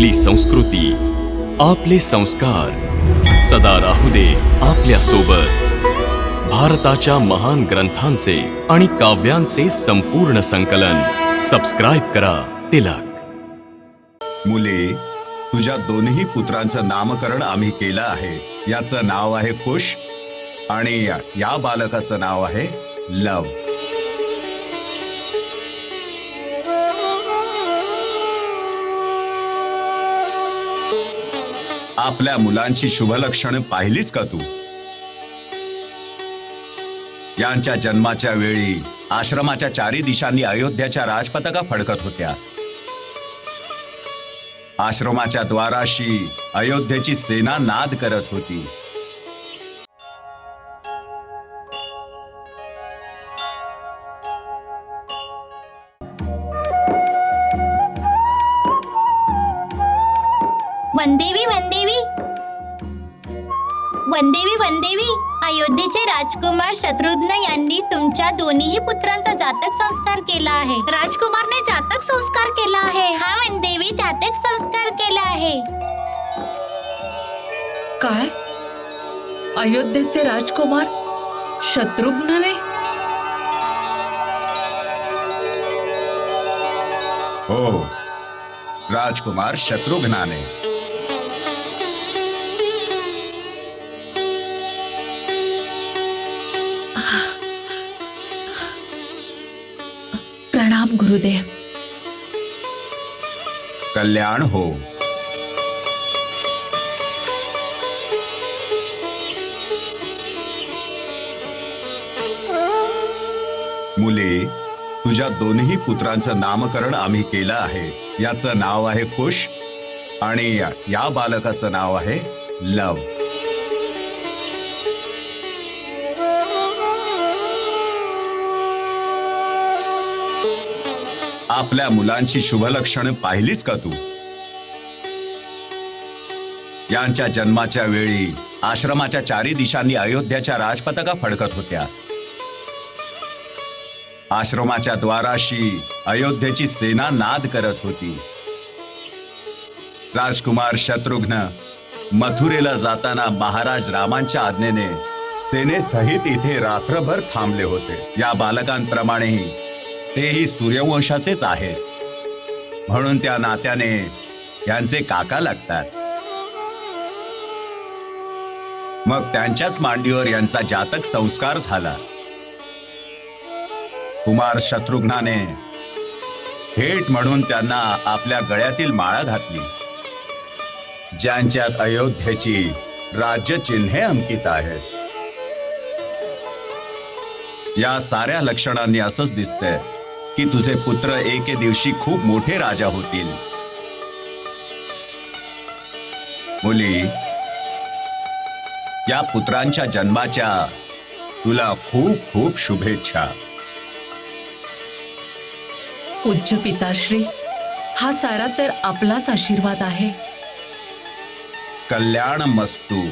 आपली संस्कृती आपले संस्कार. सदा राहू दे आपल्यासोबत भारताच्या महान ग्रंथांचे आणि काव्यांचे संपूर्ण संकलन. सबस्क्राईब करा तिलक. मुले तुझ्या दोन्ही पुत्रांचं नामकरण आम्ही केलं आहे. याचं नाव आहे कुश आणि या बालकाचं नाव आहे लव. आपल्या मुलांची शुभलक्षण पाहिलीस का तू? यांच्या जन्माच्या वेळी आश्रमाच्या चारी दिशांनी अयोध्याच्या राजपताका फडकत होत्या. आश्रमाच्या द्वाराशी अयोध्येची सेना नाद करत होती. वनदेवी वनदेवी वनदेवी वनदेवी अयोध्येचे राजकुमार शत्रुघ्न यांनी तुमच्या दोन्ही पुत्रांचा जातक संस्कार केला आहे. राजकुमारने जातक संस्कार केला आहे. हा वनदेवी जातक संस्कार केला आहे. काय? अयोध्येचे राजकुमार शत्रुघ्नने? हो. राजकुमार शत्रुघ्नाने. गुरुदेव. कल्याण हो. मुले तुझ्या दोन्ही पुत्रांचं नामकरण आम्ही केलं आहे. याचं नाव आहे कुश आणि या बालकाचं नाव आहे लव. आपल्या मुलांची शुभलक्षण पाहिलीस का तू? यांच्या जन्माच्या वेळी आश्रमाच्या चारी दिशांनी अयोध्याच्या राजपताका फडकत होत्या. आश्रमाच्या द्वाराशी अयोध्येची सेना नाद करत होती. राजकुमार शत्रुघ्न मथुरेला जाताना महाराज रामांच्या आज्ञेने सेनेसहित इथे रात्रभर थांबले होते. या बालकांप्रमाणेही तेही सूर्यवंशाचेच आहेत. म्हणून त्या नात्याने यांचे काका लागतात. मग त्यांच्याच मांडीवर यांचा जातक संस्कार झाला. कुमार शत्रुघ्नाने भेट म्हणून त्यांना आपल्या गळ्यातील माळा घातली. ज्यांच्यात अयोध्येची राज्य चिन्हे अंकित आहेत. या साऱ्या लक्षणांनी असंच दिसतंय. की तुझे पुत्र एके दिवशी खूप मोठे राजा होतील. मुली या पुत्रांच्या जन्माच्या तुला खूप खूप शुभेच्छा. पूज्य पिताश्री हा सारा तर आपलाच आशीर्वाद आहे. कल्याण मस्तू